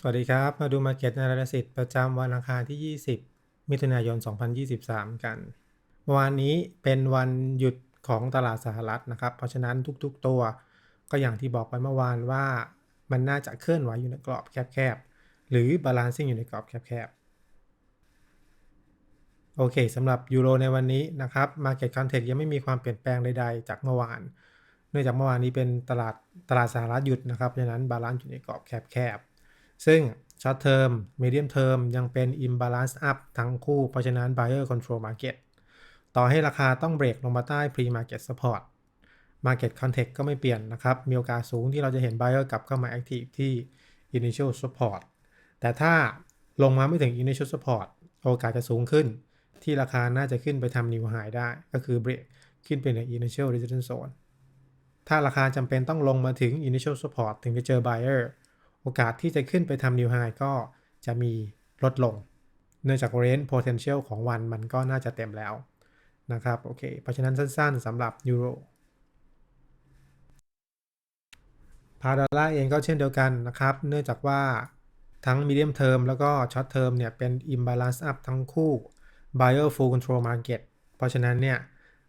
สวัสดีครับ มาดู Market Analysis ประจำวันอังคารที่ 20 มิถุนายน 2023 กันเมื่อวานนี้เป็นวันหยุดของตลาดสหรัฐนะครับ เพราะฉะนั้นทุกๆตัวก็อย่างที่บอกไปเมื่อวานว่ามันน่าจะเคลื่อนไหวอยู่ในกรอบแคบๆ หรือ balancing อยู่ในกรอบแคบๆ โอเคสำหรับยูโรในวันนี้นะครับ Market Context ยังไม่มีความเปลี่ยนแปลงใดๆ จากเมื่อวาน เนื่องจากเมื่อวานนี้เป็นตลาดตลาดสหรัฐหยุดนะครับ เพราะฉะนั้นบาลานซ์อยู่ในกรอบแคบๆ ซึ่ง Short Term Medium Term ยังเป็น Imbalance Up ทั้งคู่ เพราะฉะนั้น Buyer Control Market ต่อให้ราคาต้องเบรกลงมาใต้ Pre Market Support Market Context ก็ไม่เปลี่ยนนะครับ มีโอกาสสูงที่เราจะเห็น Buyer กลับเข้ามา Active ที่ Initial Support แต่ถ้าลงมาไม่ถึง Initial Support โอกาสจะสูงขึ้น ที่ราคาน่าจะขึ้นไปทำ New High ได้ ก็คือเบรกขึ้นไปใน Initial Resistance Zone ถ้าราคาจำเป็นต้องลงมาถึง initial support ถึงจะเจอ buyer โอกาสที่จะขึ้นไปทำ new high ก็จะมีลดลง เนื่องจาก range potential ของวันมันก็น่าจะเต็มแล้วนะครับโอเคเพราะฉะนั้นสั้นๆสำหรับยูโรพาดอลลาร์เองก็เช่นเดียวกันนะครับ เนื่องจากว่าทั้ง medium term แล้วก็ short term เนี่ยเป็น imbalance up ทั้งคู่ buyer full control market เพราะฉะนั้นเนี่ย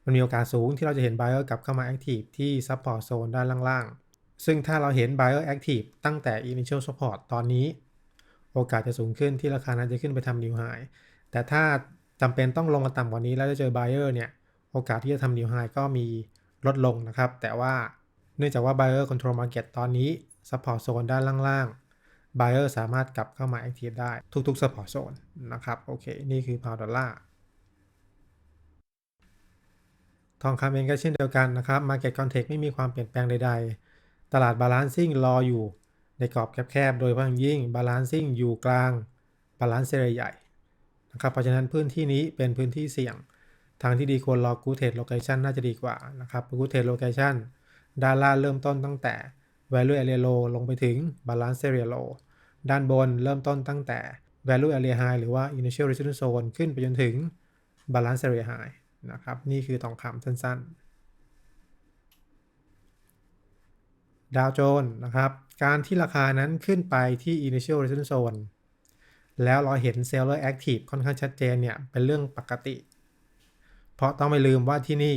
มันมีโอกาสสูงที่เราจะเห็น buyer กลับเข้ามา active ที่ support zone ด้านล่างๆ ซึ่งถ้าเราเห็น buyer active ตั้งแต่ initial support ตอนนี้ โอกาสจะสูงขึ้นที่ราคานั้นจะขึ้นไปทำ new high แต่ถ้าจำเป็นต้องลงมาต่ำกว่านี้แล้วจะเจอ buyer เนี่ย โอกาสที่จะทำ new high ก็มีลดลงนะครับ แต่ว่าเนื่องจากว่า buyer control market ตอนนี้ support zone ด้านล่างๆ buyer สามารถกลับเข้ามา active ได้ทุกๆ support zone นะครับโอเค นี่คือ pound dollar ทองคำเองก็เช่นเดียวกันนะครับ Market Context ไม่มีความเปลี่ยนแปลงใด ๆ ตลาด Balancing รออยู่ในกรอบแคบๆ โดยเฉพาะย่างยิ่ง Balancing อยู่กลาง Balance ใหญ่นะครับ เพราะฉะนั้นพื้นที่นี้เป็นพื้นที่เสี่ยง ทางที่ดีควรรอ Good Trade Location น่าจะดีกว่านะครับ Good Trade Location ด้านล่างเริ่มต้นตั้งแต่ Value Area Low ลงไปถึง Balance Area Low ด้านบนเริ่มต้นตั้งแต่ Value Area High หรือว่า Initial Resistance Zone ขึ้นไปจนถึง Balance Area High นะครับ นี่คือทองคำสั้นๆ ดาวโจนส์นะครับ การที่ราคานั้นขึ้นไปที่ initial resistance zone แล้วเราเห็น seller active ค่อนข้างชัดเจนเนี่ย เป็นเรื่องปกติ เพราะต้องไม่ลืมว่าที่นี่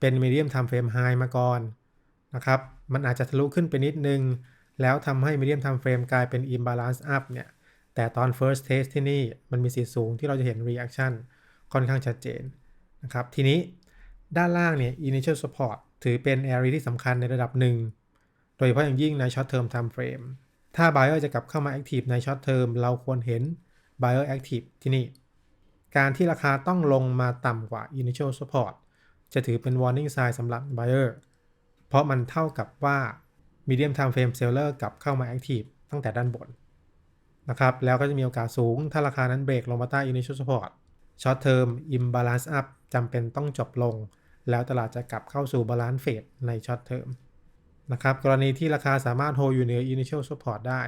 เป็น medium time frame high มาก่อนนะครับ มันอาจจะทะลุขึ้นไปนิดนึง แล้วทำให้ medium time frame กลายเป็น imbalance up เนี่ย แต่ตอน first test ที่นี่มันมีสิทธิ์สูงที่เราจะเห็น reaction ค่อนข้างชัดเจนนะครับ ทีนี้ด้านล่างเนี่ย initial support ถือเป็น area ที่สำคัญในระดับหนึ่ง โดยเฉพาะอย่างยิ่งใน short term time frame ถ้า buyer จะกลับเข้ามา active ใน short term เราควรเห็น buyer active ที่นี่ การที่ราคาต้องลงมาต่ำกว่า initial support จะถือเป็น warning sign สำหรับ buyer เพราะมันเท่ากับว่า medium time frame seller กลับเข้ามา active ตั้งแต่ด้านบนนะครับแล้วก็จะมีโอกาสสูง ถ้าราคานั้นเบรกลงมาใต้ initial support short term imbalance up จำเป็นต้องจบลง แล้วตลาดจะกลับเข้าสู่ balance phase ใน short term นะครับกรณีที่ราคาสามารถ hold อยู่เหนือ initial support ได้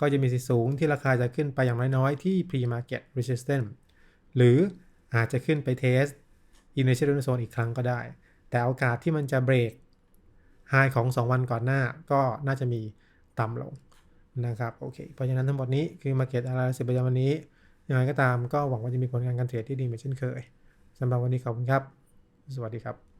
ก็จะมีสิทธิสูงที่ราคาจะขึ้นไปอย่างน้อยๆ ที่ pre market resistance หรืออาจจะขึ้นไป test initial zone อีกครั้งก็ได้ แต่โอกาสที่มันจะเบรก high ของ 2 วันก่อนหน้าก็น่าจะมีต่ำลงนะครับโอเคเพราะฉะนั้นทั้งหมดนี้คือ market analysis ประจำวันนี้ยังไงก็ตามก็หวังว่าจะมีผลงานการเทรดที่ดีเหมือนเช่นเคยสำหรับวันนี้ขอบคุณครับ สวัสดีครับ